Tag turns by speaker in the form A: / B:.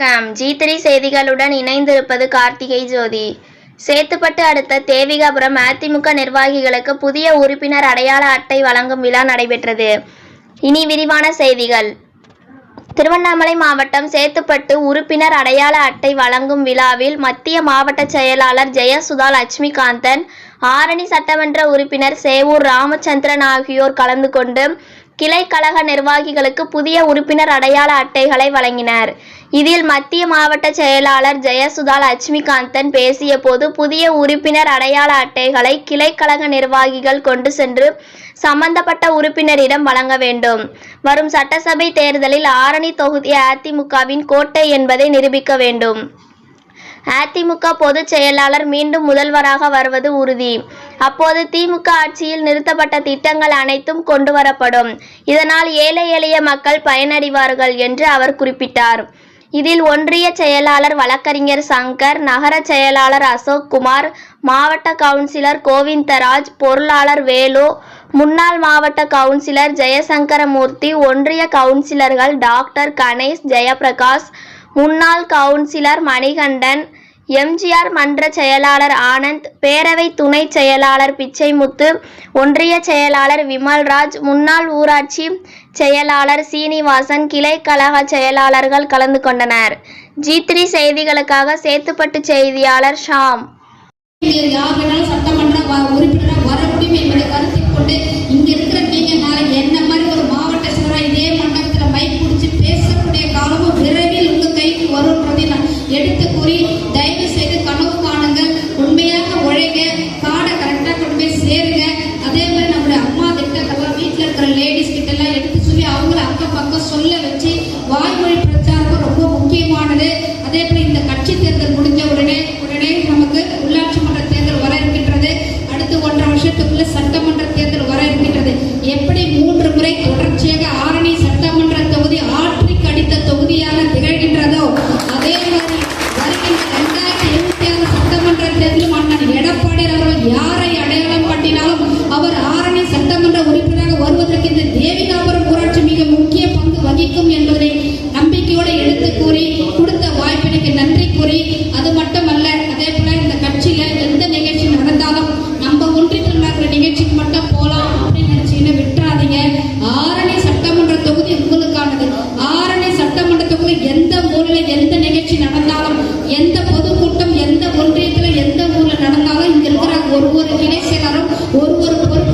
A: வணக்கம். G three செய்திகளுடன் இணைந்திருப்பது கார்த்திகை ஜோதி. சேத்துப்பட்டு அடுத்த தேவிகாபுரம் அதிமுக நிர்வாகிகளுக்கு புதிய உறுப்பினர் அடையாள அட்டை வழங்கும் விழா நடைபெற்றது. இனி விரிவான செய்திகள். திருவண்ணாமலை மாவட்டம் சேத்துப்பட்டு உறுப்பினர் அடையாள அட்டை வழங்கும் விழாவில் மத்திய மாவட்ட செயலாளர் ஜெயசுதா லட்சுமிகாந்தன் ஆரணி சட்டமன்ற உறுப்பினர் சேவூர் ராமச்சந்திரன் ஆகியோர் கலந்து கொண்டு கிளை கழக நிர்வாகிகளுக்கு புதிய உறுப்பினர் அடையாள அட்டைகளை வழங்கினர். இதில் மத்திய மாவட்ட செயலாளர் ஜெயசுதா லட்சுமிகாந்தன் பேசிய போது புதிய உறுப்பினர் அடையாள அட்டைகளை கிளை கழக நிர்வாகிகள் கொண்டு சென்று சம்பந்தப்பட்ட உறுப்பினரிடம் வழங்க வேண்டும். வரும் சட்டசபை தேர்தலில் ஆரணி தொகுதி அதிமுகவின் கோட்டை என்பதை நிரூபிக்க வேண்டும். அதிமுக பொதுச் செயலாளர் மீண்டும் முதல்வராக வருவது உறுதி. அப்போது திமுக ஆட்சியில் நிறுத்தப்பட்ட திட்டங்கள் அனைத்தும் கொண்டு வரப்படும் இதனால் ஏழை எளிய மக்கள் பயனடைவார்கள் என்று அவர் குறிப்பிட்டார். இதில் ஒன்றிய செயலாளர் வழக்கறிஞர் சங்கர் நகர செயலாளர் அசோக் குமார் மாவட்ட கவுன்சிலர் கோவிந்தராஜ் பொருளாளர் வேலு முன்னாள் மாவட்ட கவுன்சிலர் ஜெயசங்கரமூர்த்தி ஒன்றிய கவுன்சிலர்கள் டாக்டர் கணேஷ் ஜெயபிரகாஷ் முன்னாள் கவுன்சிலர் மணிகண்டன் எம்ஜிஆர் மன்ற செயலாளர் ஆனந்த் பேரவை துணை செயலாளர் பிச்சைமுத்து ஒன்றிய செயலாளர் விமல்ராஜ் முன்னாள் ஊராட்சி செயலாளர் சீனிவாசன் கிளை கழக செயலாளர்கள் கலந்து கொண்டனர். ஜி த்ரீ செய்திகளுக்காக சேத்துப்பட்டு செய்தியாளர் ஷாம்.
B: இருக்கிறேன் சரி நானும் ஒரு ஒரு பொருள்